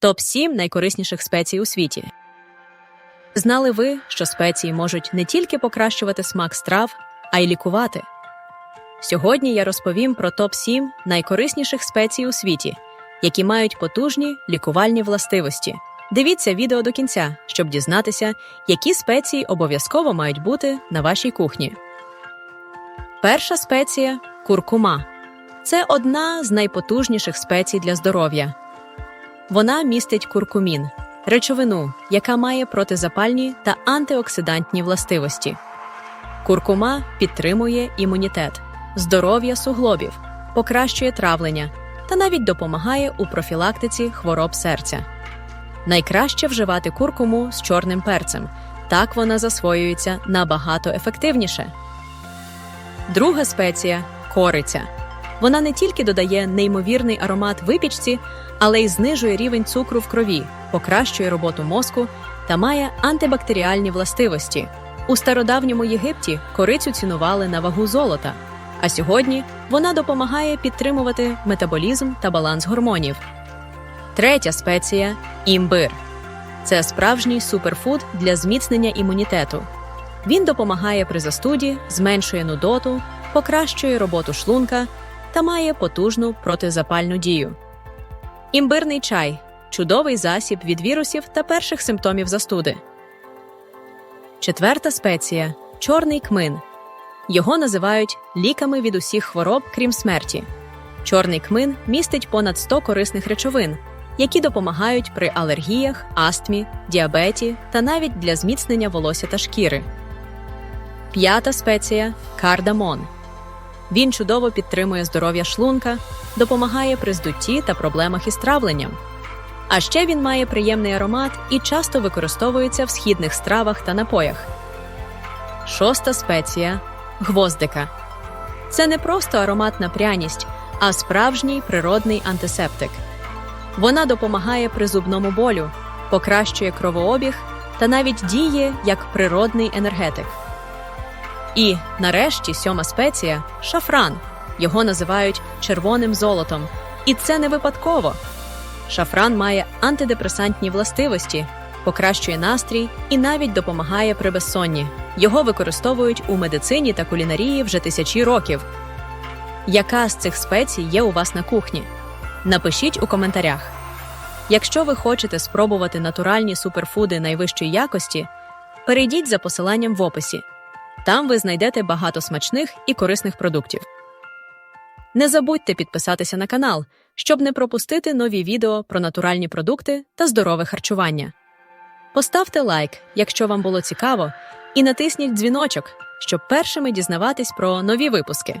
Топ 7 найкорисніших спецій у світі. Знали ви, що спеції можуть не тільки покращувати смак страв, а й лікувати? Сьогодні я розповім про топ 7 найкорисніших спецій у світі, які мають потужні лікувальні властивості. Дивіться відео до кінця, щоб дізнатися, які спеції обов'язково мають бути на вашій кухні. Перша спеція куркума. Це одна з найпотужніших спецій для здоров'я. Вона містить куркумін, речовину, яка має протизапальні та антиоксидантні властивості. Куркума підтримує імунітет, здоров'я суглобів, покращує травлення та навіть допомагає у профілактиці хвороб серця. Найкраще вживати куркуму з чорним перцем. Так вона засвоюється набагато ефективніше. Друга спеція кориця. Вона не тільки додає неймовірний аромат випічці, але й знижує рівень цукру в крові, покращує роботу мозку та має антибактеріальні властивості. У стародавньому Єгипті корицю цінували на вагу золота, а сьогодні вона допомагає підтримувати метаболізм та баланс гормонів. Третя спеція імбир. Це справжній суперфуд для зміцнення імунітету. Він допомагає при застуді, зменшує нудоту, покращує роботу шлунка та має потужну протизапальну дію. Імбирний чай чудовий засіб від вірусів та перших симптомів застуди. Четверта спеція чорний кмин. Його називають ліками від усіх хвороб, крім смерті. Чорний кмин містить понад 100 корисних речовин, які допомагають при алергіях, астмі, діабеті та навіть для зміцнення волосся та шкіри. П'ята спеція кардамон. Він чудово підтримує здоров'я шлунка, допомагає при здутті та проблемах із травленням. А ще він має приємний аромат і часто використовується в східних стравах та напоях. Шоста спеція гвоздика. Це не просто ароматна пряність, а справжній природний антисептик. Вона допомагає при зубному болю, покращує кровообіг та навіть діє як природний енергетик. І нарешті сьома спеція шафран. Його називають червоним золотом. І це не випадково. Шафран має антидепресантні властивості, покращує настрій і навіть допомагає при безсонні. Його використовують у медицині та кулінарії вже тисячі років. Яка з цих спецій є у вас на кухні? Напишіть у коментарях. Якщо ви хочете спробувати натуральні суперфуди найвищої якості, перейдіть за посиланням в описі. Там ви знайдете багато смачних і корисних продуктів. Не забудьте підписатися на канал, щоб не пропустити нові відео про натуральні продукти та здорове харчування. Поставте лайк, якщо вам було цікаво, і натисніть дзвіночок, щоб першими дізнаватись про нові випуски.